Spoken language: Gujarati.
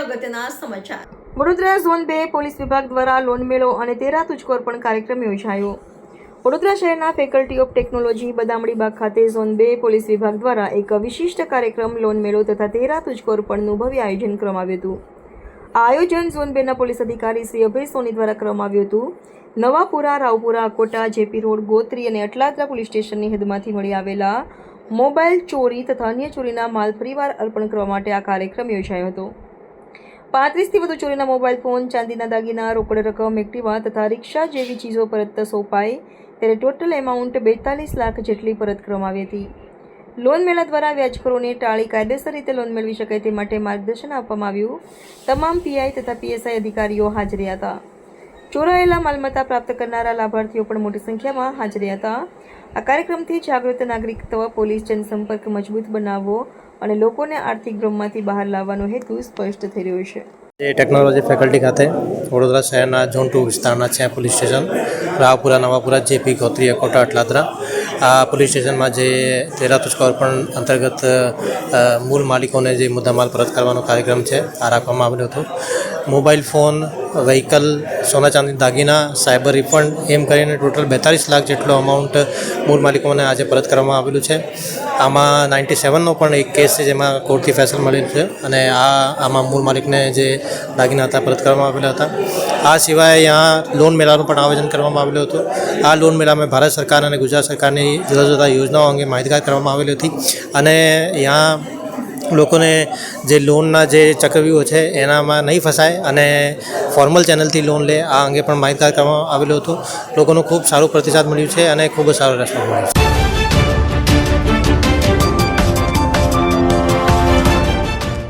અગત્યના સમાચાર. વડોદરા ઝોન બે પોલીસ વિભાગ દ્વારા લોન મેળો અને તેરા તુજકોર પણ કાર્યક્રમ યોજાયો. વડોદરા શહેરના ફેકલ્ટી ઓફ ટેકનોલોજી બદામડીબાગ ખાતે ઝોન બે પોલીસ વિભાગ દ્વારા એક વિશિષ્ટ કાર્યક્રમ લોન મેળો તથા તેરા તુજકોર પણનું ભવ્ય આયોજન કરવામાં આવ્યું હતું. આ આયોજન ઝોન બેના પોલીસ અધિકારી શ્રી અભય સોની દ્વારા કરવામાં આવ્યું હતું. નવાપુરા, રાવપુરા, અકોટા, જેપી રોડ, ગોત્રી અને અટલાદરા પોલીસ સ્ટેશનની હદમાંથી મળી આવેલા મોબાઈલ ચોરી તથા અન્ય ચોરીના માલ ફરીવાર અર્પણ કરવા માટે આ કાર્યક્રમ યોજાયો હતો. પાંત્રીસથી વધુ ચોરીના મોબાઈલ ફોન, ચાંદીના દાગીના, રોકડ રકમ, એક્ટિવા તથા રિક્ષા જેવી ચીજો પરત સોંપાઈ ત્યારે ટોટલ એમાઉન્ટ બેતાલીસ લાખ જેટલી પરત કરવામાં આવી હતી. લોન મેળા દ્વારા વ્યાજખોરોને ટાળી કાયદેસર રીતે લોન મેળવી શકાય તે માટે માર્ગદર્શન આપવામાં આવ્યું. તમામ પીઆઈ તથા પીએસઆઈ અધિકારીઓ હાજર હતા. ચોરાયેલા માલમત્તા પ્રાપ્ત કરનારા લાભાર્થીઓ પણ મોટી સંખ્યામાં હાજર હતા. આ કાર્યક્રમથી જાગૃત નાગરિકત્વ પોલીસ જનસંપર્ક મજબૂત બનાવવો અને લોકોને આર્થિક ભ્રમમાંથી બહાર લાવવાનો હેતુ સ્પષ્ટ થઈ રહ્યો છે. ટેકનોલોજી ફેકલ્ટી ખાતે વડોદરા શહેરના ઝોન ટુ વિસ્તારના છે police station Raopura, Navapura, JP, Gotri, Akota, Atladara. આ પોલીસ સ્ટેશનમાં જે તેરા તુષ્કો અર્પણ અંતર્ગત મૂળ માલિકોને જે મુદ્દામાલ પરત કરવાનો કાર્યક્રમ છે, આ રાખવામાં આવ્યો હતો. મોબાઈલ ફોન, વ્હીકલ સોના ચાંદી દાગીના, સાયબર રિફંડ, એમ કરીને ટોટલ બેતાલીસ લાખ જેટલો અમાઉન્ટ મૂળ માલિકોને આજે પરત કરવામાં આવેલું છે. આમાં નાઇન્ટી સેવનનો પણ એક કેસ છે જેમાં કોર્ટથી ફેસલ મળેલ છે અને આ, આમાં મૂળ માલિકને જે દાગીના હતા પરત કરવામાં આવેલા હતા. આ સિવાય અહીંયા લોન મેળાનું પણ આયોજન કરવામાં આવેલું હતું. આ લોન મેળામાં ભારત સરકાર અને ગુજરાત સરકારની જુદા જુદા યોજનાઓ અંગે માહિતગાર કરવામાં આવેલી હતી. અને અહીંયા લોકોને જે લોનના જે ચક્રવ્યૂહ છે એનામાં નહીં ફસાય અને ફોર્મલ ચેનલથી લોન લે, આ અંગે પણ માહિતગાર કરવામાં આવેલો હતો. લોકોનો ખૂબ સારો પ્રતિસાદ મળ્યો છે અને ખૂબ જ સારો રેસ્પોન્સ મળ્યો છે.